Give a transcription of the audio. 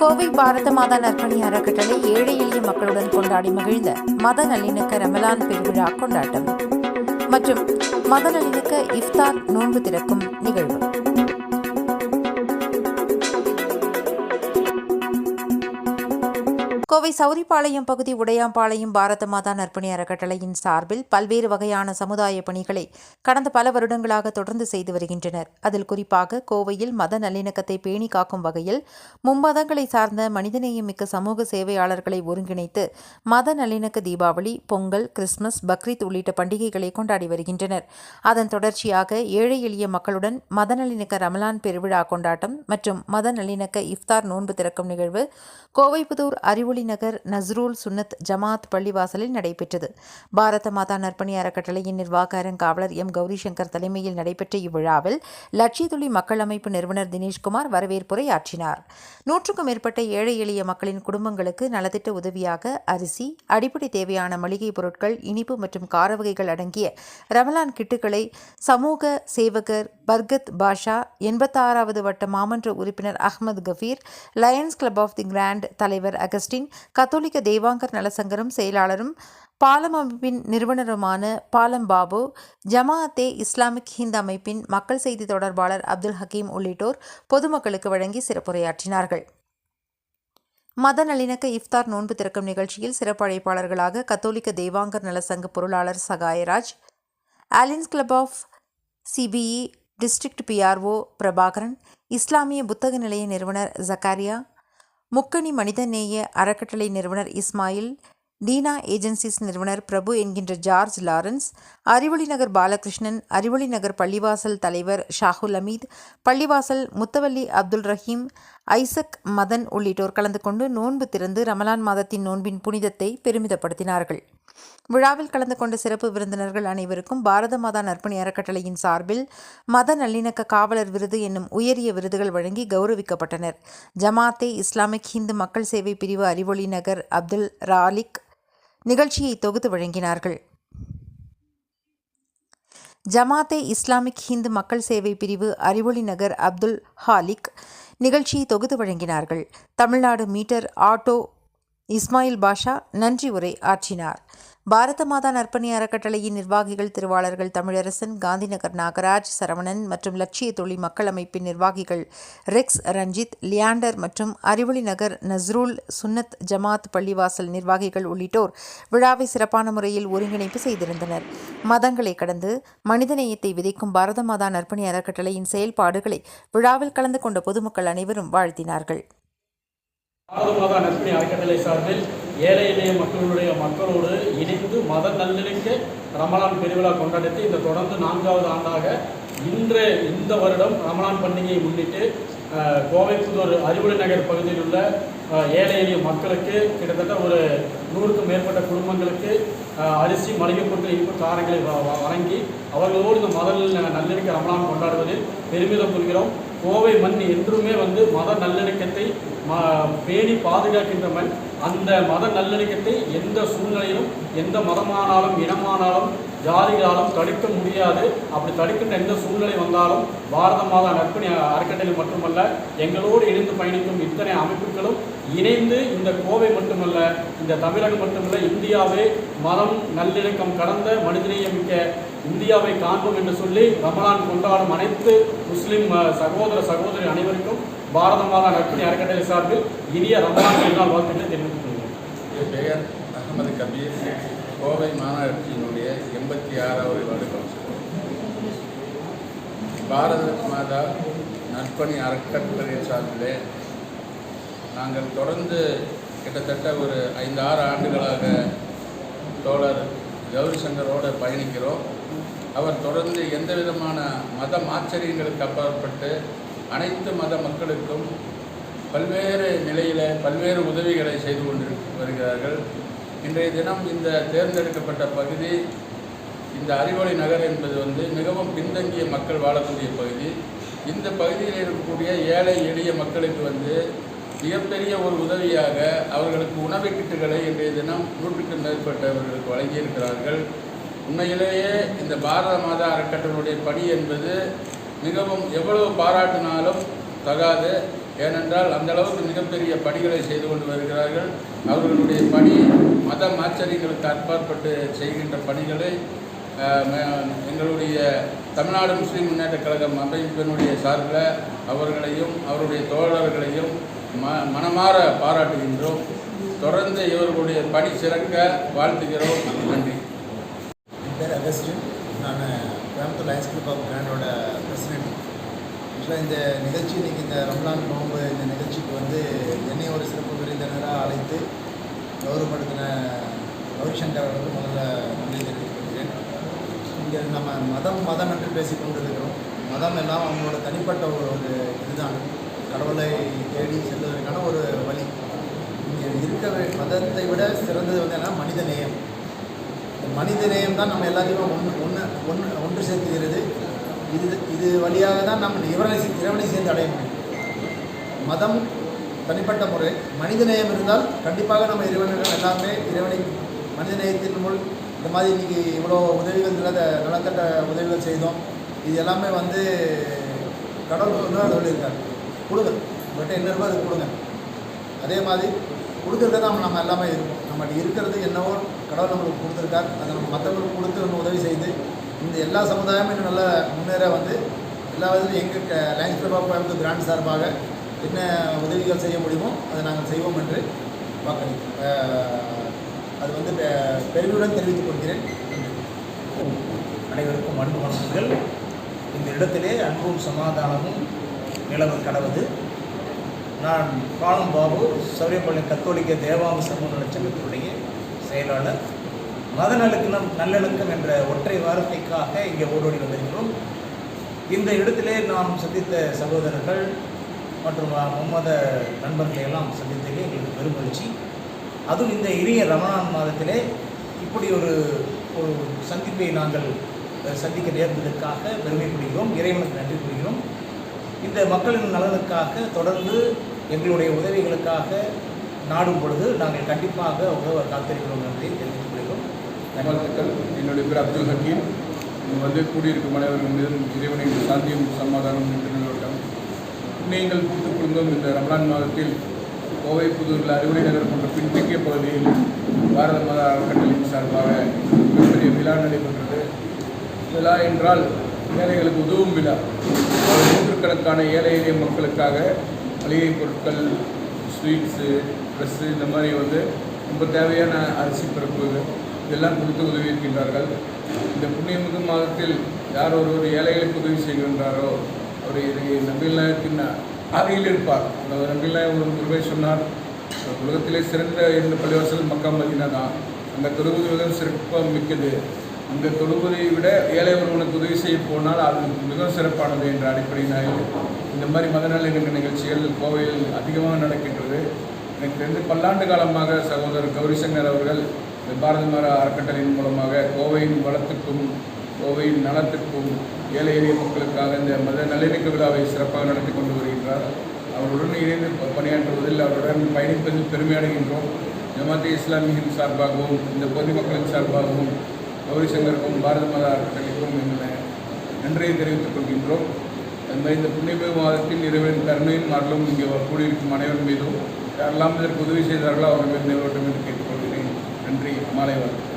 கோவை பாரத மாதா நற்பணி அறக்கட்டளை ஏழை எளிய மக்களுடன் கொண்டாடி மகிழ்ந்த மத நல்லிணக்க ரமலான் பெருவிழா கொண்டாட்டம். மற்றும் மத நல்லிணக்க இஃப்தார் நோன்பு திறக்கும் நிகழ்வு. கோவை சௌரிபாளையம் பகுதி உடையாம்பாளையம் பாரத மாதா நற்பணி அறக்கட்டளையின் சார்பில் பல்வேறு வகையான சமுதாய பணிகளை கடந்த பல வருடங்களாக தொடர்ந்து செய்து வருகின்றனர். அதில் குறிப்பாக கோவையில் மத நல்லிணக்கத்தை பேணி காக்கும் வகையில் மும்மதங்களை சார்ந்த மனிதநேயமிக்க சமூக சேவையாளர்களை ஒருங்கிணைத்து மத நல்லிணக்க தீபாவளி பொங்கல் கிறிஸ்துமஸ் பக்ரீத் உள்ளிட்ட பண்டிகைகளை கொண்டாடி வருகின்றனர். அதன் தொடர்ச்சியாக ஏழை எளிய மக்களுடன் மத நல்லிணக்க ரமலான் பெருவிழா கொண்டாட்டம் மற்றும் மத நல்லிணக்க இஃப்தார் நோன்பு திறக்கும் நிகழ்வு கோவைப்புதூர் அறிவொளி நகர் நஸ்ரூல் சுன்னத் ஜமாத் பள்ளிவாசலில் நடைபெற்றது. பாரத மாதா நற்பணி அறக்கட்டளையின் நிர்வாக அறங்காவலர் எம். கௌரிசங்கர் தலைமையில் நடைபெற்ற இவ்விழாவில் லட்சியத்துளி மக்கள் அமைப்பு நிறுவனர் தினேஷ்குமார் வரவேற்புரை ஆற்றினார். நூற்றுக்கும் மேற்பட்ட ஏழை எளிய மக்களின் குடும்பங்களுக்கு நலத்திட்ட உதவியாக அரிசி அடிப்படை தேவையான மளிகை பொருட்கள் இனிப்பு மற்றும் கார வகைகள் அடங்கிய ரமலான் கிட்டுகளை சமூக சேவகர் பர்கத் பாஷா எண்பத்தாறாவது வட்ட மாமன்ற உறுப்பினர் Ahmed Kafeer Lions Club of the Grand தலைவர் அகஸ்டின் கத்தோலிக்க தேவாங்கர் நலசங்கரும் செயலாளரும் பாலம் அமைப்பின் நிறுவனருமான பாலம் பாபு ஜமாஅத்தே இஸ்லாமிக் ஹிந்த் அமைப்பின் மக்கள் செய்தி தொடர்பாளர் அப்துல் ஹக்கீம் உள்ளிட்டோர் பொதுமக்களுக்கு வழங்கி சிறப்புரையாற்றினார்கள். மத நல்லிணக்க இஃப்தார் நோன்பு திறக்கும் நிகழ்ச்சியில் சிறப்பு அழைப்பாளர்களாக கத்தோலிக்க தேவாங்கர் நலசங்க பொருளாளர் Sahayaraj Alliance Club of CBE district PRO Prabhakaran இஸ்லாமிய புத்தக நிலைய நிறுவனர் ஜக்காரியா முக்கணி மனிதநேய அறக்கட்டளை நிறுவனர் இஸ்மாயில் டீனா ஏஜென்சிஸ் நிறுவனர் பிரபு என்கின்ற ஜார்ஜ் லாரன்ஸ் அறிவொளி நகர் பாலகிருஷ்ணன் அறிவொளி நகர் பள்ளிவாசல் தலைவர் ஷாகுல் அமீத் பள்ளிவாசல் முத்தவல்லி அப்துல் ரஹீம் ஐசக் மதன் உள்ளிட்டோர் கலந்து கொண்டு நோன்பு திறந்து ரமலான் மாதத்தின் நோன்பின் புனிதத்தை பெருமிதப்படுத்தினார்கள். விழாவில் கலந்து கொண்ட சிறப்பு விருந்தினர்கள் அனைவருக்கும் பாரத மாதா நற்பணி அறக்கட்டளையின் சார்பில் மத நல்லிணக்க காவலர் விருது என்னும் உயரிய விருதுகள் வழங்கி கௌரவிக்கப்பட்டனர். ஜமாத்தே இஸ்லாமிக் ஹிந்து மக்கள் சேவை பிரிவு அறிவொளி நகர் அப்துல் ராலிக் நிகழ்ச்சியை தொகுத்து வழங்கினார்கள். ஜமாத்தே இஸ்லாமிக் ஹிந்து மக்கள் சேவை பிரிவு அறிவொளி நகர் அப்துல் ஹாலிக் நிகழ்ச்சியை தொகுத்து வழங்கினார்கள். தமிழ்நாடு மீட்டர் ஆட்டோ இஸ்மாயில் பாஷா நன்றி உரை ஆற்றினார். பாரத மாதா நற்பணி அறக்கட்டளையின் நிர்வாகிகள் திருவாளர்கள் தமிழரசன் காந்திநகர் நாகராஜ் சரவணன் மற்றும் லட்சிய தொழில் மக்கள் அமைப்பின் நிர்வாகிகள் ரெக்ஸ் ரஞ்சித் லியாண்டர் மற்றும் அறிவொளி நகர் நஸ்ரூல் சுன்னத் ஜமாத் பள்ளிவாசல் நிர்வாகிகள் உள்ளிட்டோர் விழாவை சிறப்பான முறையில் ஒருங்கிணைப்பு செய்திருந்தனர். மதங்களை கடந்து மனிதநேயத்தை விதைக்கும் பாரத மாதா நற்பணி அறக்கட்டளையின் செயல்பாடுகளை விழாவில் கலந்து கொண்ட பொதுமக்கள் அனைவரும் வாழ்த்தினார்கள். பாரத மாதா நற்பணி அறக்கட்டளை சார்பில் ஏழை எளிய மக்களுடைய மக்களோடு இணைந்து மத நல்லிணக்க ரமலான் பெருவிழா கொண்டாட்டத்தை இந்த தொடர்ந்து நான்காவது ஆண்டாக இன்று இந்த வருடம் ரமலான் பண்டிகையை முன்னிட்டு கோவை புதூர் அறிவுரை நகர் பகுதியில் உள்ள ஏழை எளிய மக்களுக்கு கிட்டத்தட்ட ஒரு நூறுக்கும் மேற்பட்ட குடும்பங்களுக்கு அரிசி மளிகை பொருட்கள் இனிப்பு காரங்களை வழங்கி அவர்களோடு இந்த மத நல்லிணக்க ரமலான் கொண்டாடுவதில் பெருமிதம் கொள்கிறோம். கோவை மண் என்றுமே வந்து மத நல்லிணக்கத்தை ம பேணி பாதுகாக்கின்ற மண். அந்த மத நல்லிணக்கத்தை எந்த சூழ்நிலையிலும் எந்த மதமானாலும் இனமானாலும் ஜாதிகளாலும் தடுக்க முடியாது. அப்படி தடுக்கின்ற எந்த சூழ்நிலை வந்தாலும் பாரத மாதா நற்பணி அறக்கட்டளை மட்டுமல்ல எங்களோடு இணைந்து பயணிக்கும் இத்தனை அமைப்புகளும் இணைந்து இந்த கோவை மட்டுமல்ல இந்த தமிழகம் மட்டுமல்ல இந்தியாவே மதம் நல்லிணக்கம் கடந்த மனிதநேயமிக்க இந்தியாவை காண்போம் என்று சொல்லி ரமலான் கொண்டாடும் அனைத்து முஸ்லிம் சகோதர சகோதரி அனைவருக்கும் பாரத மாதா நற்பணி அறக்கட்டளை சார்பில் இனிய ரமலான் என்னால் வாழ்த்துக்களை தெரிவித்துக் கொள்கிறேன். பெயர் அகமது கபீர். கோவை மாநகராட்சியினுடைய எண்பத்தி ஆறாவது வார்டு கவுன்சிலர். பாரத மாதா நற்பணி அறக்கட்டளை சார்பிலே நாங்கள் தொடர்ந்து கிட்டத்தட்ட ஒரு ஐந்து ஆறு ஆண்டுகளாக தோழர் கௌரி சங்கரோடு பயணிக்கிறோம். அவர் தொடர்ந்து எந்த விதமான மத ஆச்சரியங்களுக்கு அப்பாற்பட்டு அனைத்து மத மக்களுக்கும் பல்வேறு நிலையில் பல்வேறு உதவிகளை செய்து கொண்டு வருகிறார்கள். இன்றைய தினம் இந்த தேர்ந்தெடுக்கப்பட்ட பகுதி இந்த அறிவொளி நகர் என்பது வந்து மிகவும் பின்தங்கிய மக்கள் வாழக்கூடிய பகுதி. இந்த பகுதியில் இருக்கக்கூடிய ஏழை எளிய மக்களுக்கு வந்து மிகப்பெரிய ஒரு உதவியாக அவர்களுக்கு உணவு கிட்டுகளை இன்றைய தினம் நூற்றுக்கும் மேற்பட்டவர்களுக்கு வழங்கியிருக்கிறார்கள். உண்மையிலேயே இந்த பாரத மாதா அறக்கட்டளையுடைய பணி என்பது மிகவும் எவ்வளவு பாராட்டினாலும் தகாது. ஏனென்றால் அந்த அளவுக்கு மிகப்பெரிய பணிகளை செய்து கொண்டு வருகிறார்கள். அவர்களுடைய பணி மத ஆச்சரியங்களுக்கு அற்பாற்பட்டு செய்கின்ற பணிகளை எங்களுடைய தமிழ்நாடு முஸ்லீம் முன்னேற்ற கழகம் அமைப்பினுடைய சார்பில் அவர்களையும் அவருடைய தோழர்களையும் ம மனமாற பாராட்டுகின்றோம். தொடர்ந்து இவர்களுடைய பணி சிறக்க வாழ்த்துகிறோம். நன்றி. என் பேர் அகஸ்டின். நான் கோயம்புத்தூர் லயன்ஸ் கிளப் ஆஃப் பிராண்டோட பிரசிடென்ட். ஆக்சுவலாக இந்த நிகழ்ச்சி இன்னைக்கு இந்த ரம்லான் நோம்பு இந்த நிகழ்ச்சிக்கு வந்து என்னை ஒரு சிறப்பு விருந்தினராக அழைத்து கௌரவப்படுத்தின ரவிசங்கர் அவர்களுக்கு முதல்ல நன்றி தெரிவித்துக்கொள்கிறேன். இங்கே நம்ம மதம் மதம் என்று பேசிக்கொண்டிருக்கிறோம் மதம் எல்லாம் அவங்களோட தனிப்பட்ட ஒரு ஒரு இதுதான். கடவுளை தேடி செல்வதற்கான ஒரு வழி. இங்கே இருக்கிற மதத்தை விட சிறந்தது வந்து என்ன மனித நேயம் மனித நேயம் தான் நம்ம எல்லாத்தையுமே ஒன்று ஒன்று ஒன்று ஒன்று சேர்த்துகிறது இது இது வழியாக தான் நம்ம இறைவனை இறைவனை சேர்ந்து அடைய முடியும். மதம் தனிப்பட்ட முறை மனித நேயம் இருந்தால் கண்டிப்பாக நம்ம இறைவனிடம் எல்லாமே இறைவனை மனித நேயத்தின் முன் இந்த மாதிரி இன்றைக்கி இவ்வளோ உதவிகள் நிலத்த நலத்தட்ட உதவிகள் செய்தோம். இது எல்லாமே வந்து கடவுள் வந்து அது சொல்லியிருக்காரு. கொடுங்க. உங்கள்கிட்ட என்ன இருக்கோ அது கொடுங்க. அதே மாதிரி கொடுக்கறத நம்ம நம்ம எல்லாமே இருக்கும். நம்மகிட்ட இருக்கிறது என்னவோ கடவுள் நம்மளுக்கு கொடுத்துருக்கார். அதை நம்ம மற்றவங்களுக்கு கொடுத்து நம்ம உதவி செய்து இந்த எல்லா சமுதாயமும் இன்னும் நல்லா முன்னேற வந்து எல்லா விதத்திலும் எங்கள் Lions Club of Coimbatore Grand சார்பாக என்ன உதவிகள் செய்ய முடியுமோ அதை நாங்கள் செய்வோம் என்று வாக்களி அது வந்து பெ- பெருமையுடன் தெரிவித்துக் கொள்கிறேன். அனைவருக்கும் அன்பு வணக்கங்கள். இந்த இடத்திலே அன்பும் சமாதானமும் நிலவு கடவுது. நான் காணும் பாபு சௌரியப்பள்ளி கத்தோலிக்க தேவாங்க சமூக நலச்சங்கத்தினுடைய செயலாளர். மத நலக்கணம் நல்லிணக்கம் என்ற ஒற்றை வார்த்தைக்காக இங்கே ஓடோடி வந்திருக்கிறோம். இந்த இடத்திலே நாம் சந்தித்த சகோதரர்கள் மற்றும் மும்மத நண்பர்களை எல்லாம் சந்தித்ததிலே எங்களுக்கு பெருமகிழ்ச்சி. அதுவும் இந்த இனிய ரமணான் மாதத்திலே இப்படி ஒரு ஒரு சந்திப்பை நாங்கள் சந்திக்க நேர்ந்ததற்காக பெருமைப்படுகிறோம். இறைவனுக்கு நன்றி கூறுகிறோம். இந்த மக்களின் நலனுக்காக தொடர்ந்து எங்களுடைய உதவிகளுக்காக நாடும் பொழுது நாங்கள் கண்டிப்பாக உதவ காத்திருக்கிறோம் என்பதை தெரிவித்துக் கொள்கிறோம் என்னுடைய பேர் அப்துல் ஹக்கீம். இங்கே வந்து கூடியிருக்கும் அனைவர்கள் மீதும் இறைவனின் சாந்தியும் சமாதானம் என்று நிலவட்டம். நீங்கள் கூட்டுக் குடும்பம் இந்த ரமலான் மாதத்தில் கோவை புதூரில் அறிவுரை நகர் போன்ற பின்தங்கிய பகுதியில் பாரத மத அறக்கட்டளையின் சார்பாக மிகப்பெரிய விழா நடைபெற்றது. விழா என்றால் ஏழைகளுக்கு உதவும் விழா. நூற்றுக்கணக்கான ஏழை எளிய மக்களுக்காக மளிகை பொருட்கள் ஸ்வீட்ஸு ட்ரெஸ்ஸு இந்த மாதிரி வந்து ரொம்ப தேவையான அரிசி பருப்பு இதெல்லாம் கொடுத்து உதவி இருக்கின்றார்கள் இந்த புண்ணியமிகு மாதத்தில் யார் ஒருவர் ஏழைகளுக்கு உதவி செய்கின்றாரோ அவர் இதை நபில் நாயகத்தின் அருகில் இருப்பார். அந்த நபில் நாயகம் ஒரு முறை சொன்னார். உலகத்திலே சிறந்த இரண்டு பள்ளிவாசல் மக்கா மதினா தான். அந்த தொழுவது மிகவும் சிறப்பாக மிக்கது. அந்த தொழுவதை விட ஏழை ஒருவனுக்கு உதவி செய்ய போனால் அது மிகவும் சிறப்பானது என்ற அடிப்படையினால் இந்த மாதிரி மத நல்லிணக்க நிகழ்ச்சிகள் கோவையில் அதிகமாக நடக்கின்றது. எனக்கு தெரிந்து பல்லாண்டு காலமாக சகோதரர் கௌரிசங்கர் அவர்கள் பாரத மாதா அறக்கட்டளையின் மூலமாக கோவையின் வளத்துக்கும் கோவையின் நலத்திற்கும் ஏழை எளிய மக்களுக்காக இந்த மத நல்லிணக்க விழாவை சிறப்பாக நடத்தி கொண்டு வருகின்றார். அவருடன் இணைந்து பணியாற்றுவதில் அவருடன் பயணிப்பது பெருமையடைகின்றோம் ஜமாத்தே இஸ்லாமியின் சார்பாகவும் இந்த பொதுமக்களின் சார்பாகவும் கௌரி சங்கருக்கும் பாரத மாதா அறக்கட்டளைக்கும் எங்களை நன்றியை தெரிவித்துக் கொள்கின்றோம். அது மாதிரி இந்த புண்ணிய மாதத்தின் இறைவனின் கருணையின் மாறலும் இங்கே கூடியிருக்கும் அனைவர் மீதும் யாரெல்லாம் இதற்கு உதவி செய்தார்களோ அவர்கள் மீது நிலவட்டும் என்று கேட்டுக்கொள்கிறேன் மாலை வணக்கம்.